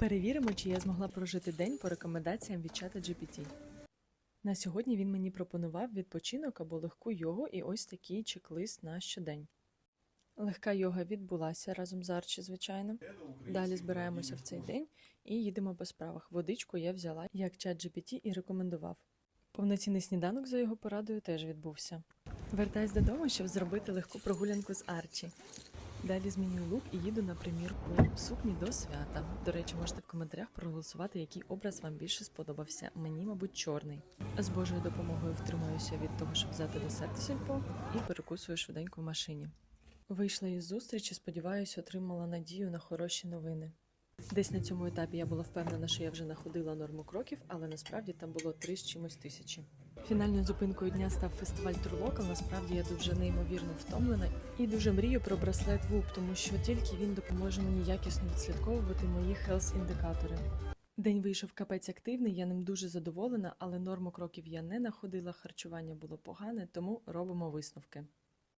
Перевіримо, чи я змогла прожити день по рекомендаціям від чата GPT. На сьогодні він мені пропонував відпочинок або легку йогу і ось такий чек-лист на щодень. Легка йога відбулася разом з Арчі, звичайно. Далі збираємося в цей день і їдемо по справах. Водичку я взяла, як чат GPT і рекомендував. Повноцінний сніданок за його порадою теж відбувся. Вертаюсь додому, щоб зробити легку прогулянку з Арчі. Далі змінюю лук і їду на примірку сукні до свята. До речі, можете в коментарях проголосувати, який образ вам більше сподобався. Мені, мабуть, чорний. З Божою допомогою втримаюся від того, щоб взяти десерт сільпо і перекусую швиденько в машині. Вийшла із зустрічі, сподіваюся, отримала надію на хороші новини. Десь на цьому етапі я була впевнена, що я вже находила норму кроків, але насправді там було три з чимось тисячі. Фінальною зупинкою дня став фестиваль Турлокал. Насправді я тут вже неймовірно втомлена і дуже мрію про браслет ВУП, тому що тільки він допоможе мені якісно відслідковувати мої хелс-індикатори. День вийшов капець активний, я ним дуже задоволена, але норму кроків я не находила, харчування було погане, тому робимо висновки.